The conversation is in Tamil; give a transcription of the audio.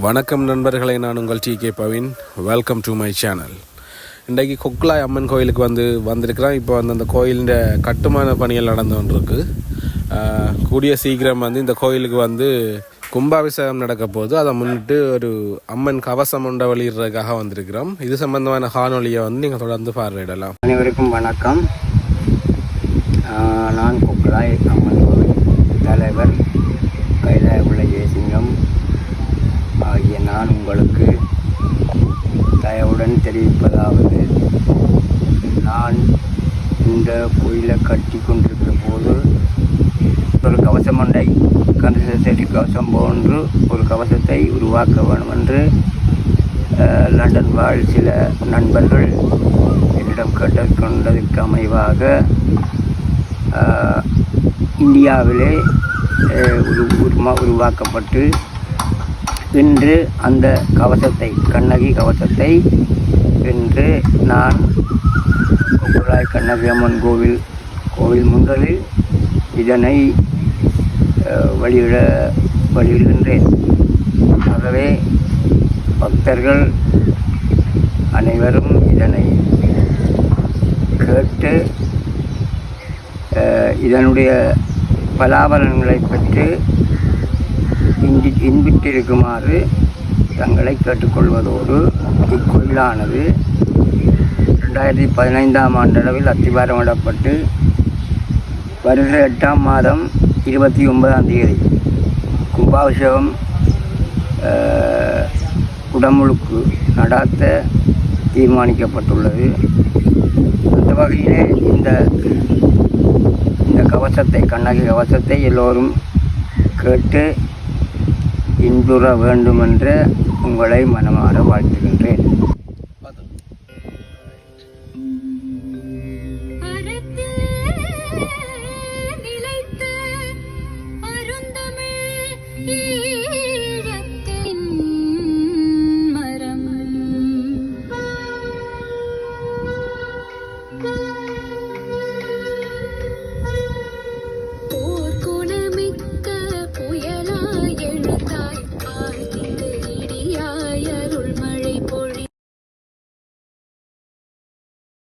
வணக்கம் நண்பர்களை நான் உங்கள் T K Bavin welcome to my channel இன்றைக்கு கொக்குலாய் அம்மன் கோயிலுக்கு வந்து வந்திருக்கிறோம் இப்போ வந்து அந்த கோயிலின் கட்டுமான பணிகள் நடந்து கொண்டிருக்கு. கூடிய சீக்கிரம் வந்து இந்த கோயிலுக்கு வந்து கும்பாபிஷேகம் நடக்க போகுது. அதை முன்னிட்டு ஒரு அம்மன் கவசம் உண்ட வெளியிடுறதுக்காக வந்திருக்கிறோம். இது சம்பந்தமான காணொலியை வந்து நீங்கள் தொடர்ந்து பார்வையிடலாம். அனைவருக்கும் வணக்கம். நான் குக்கலாய் அம்மன் கோவில் தலைவர் கைலாய உள்ள ஜெயசிங்கம். தெரிவிப்பதாவது. நான் இந்த கோயிலை கட்டி கொண்டிருக்கிற போது ஒரு கவசம் ஒன்றை கந்தசரி கவசம் போன்று ஒரு கவசத்தை உருவாக்க வேண்டும் என்று லண்டன் வாழ் சில நண்பர்கள் என்னிடம் கேட்டுக்கொண்டதற்கு அமைவாக இந்தியாவிலே உரு உருமா உருவாக்கப்பட்டு இன்று அந்த கவசத்தை கண்ணகி கவசத்தை இன்று நான் குக்குராய் கண்ணகி அம்மன் கோவில் கோவில் முன்றலில் இதனை வழியிட வெளியிட வெளியிடுகின்றேன் ஆகவே பக்தர்கள் அனைவரும் இதனை கேட்டு இதனுடைய பலாபலன்களை பெற்று இன்பிட்டிருக்குமாறு தங்களை கேட்டுக்கொள்வதோடு இக்கோயிலானது ரெண்டாயிரத்தி பதினைந்தாம் ஆண்டளவில் அத்திவாரமிடப்பட்டு வருகிற எட்டாம் மாதம் இருபத்தி ஒன்பதாம் தேதி. கும்பாபிஷேகம் உடமுழுக்கு குடமுழுக்கு நடாத்த தீர்மானிக்கப்பட்டுள்ளது. அந்த வகையிலே இந்த இந்த கவசத்தை கண்ணகி கவசத்தை எல்லோரும் கேட்டு இன்புற வேண்டுமென்று உங்களை மனமாற வாழ்த்துகின்றேன் Yeah.